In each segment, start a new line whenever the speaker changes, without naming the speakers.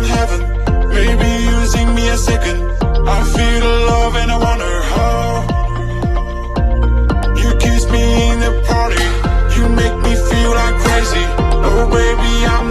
from heaven. Maybe using me a second. I feel the love and I wonder how You kiss me in the party. You make me feel like crazy. Oh baby, I'm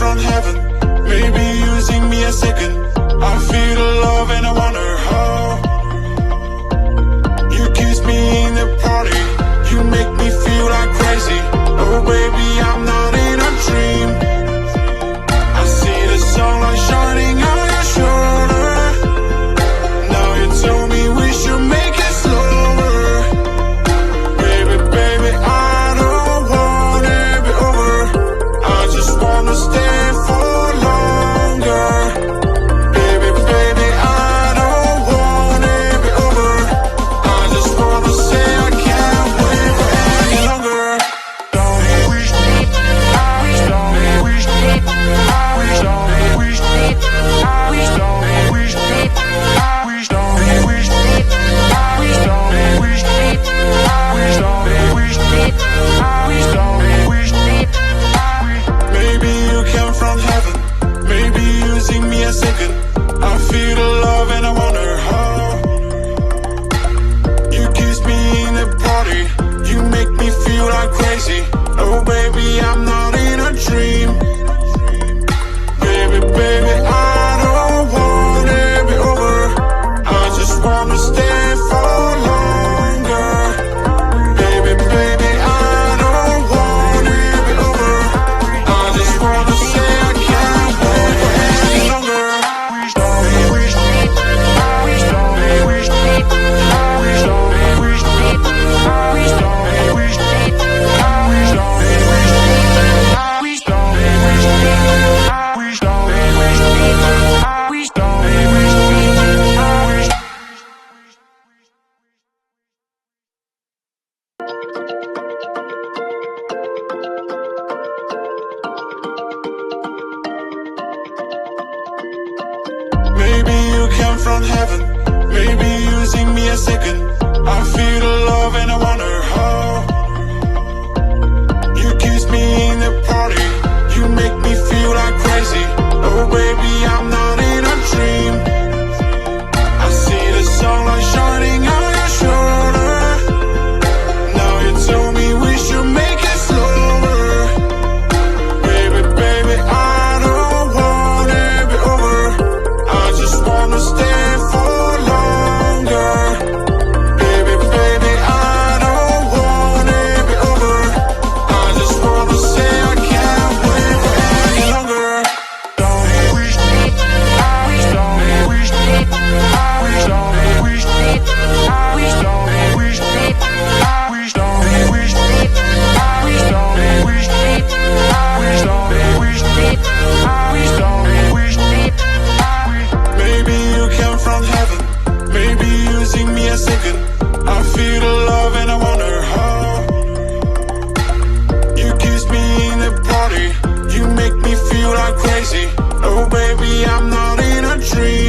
from heaven. Maybe using me a second. second from heaven. Maybe using me a second. I feel the love and I wanna second. I feel the love and I wonder how. You kiss me in the party, you make me feel like crazy. No, baby, I'm not in a dream.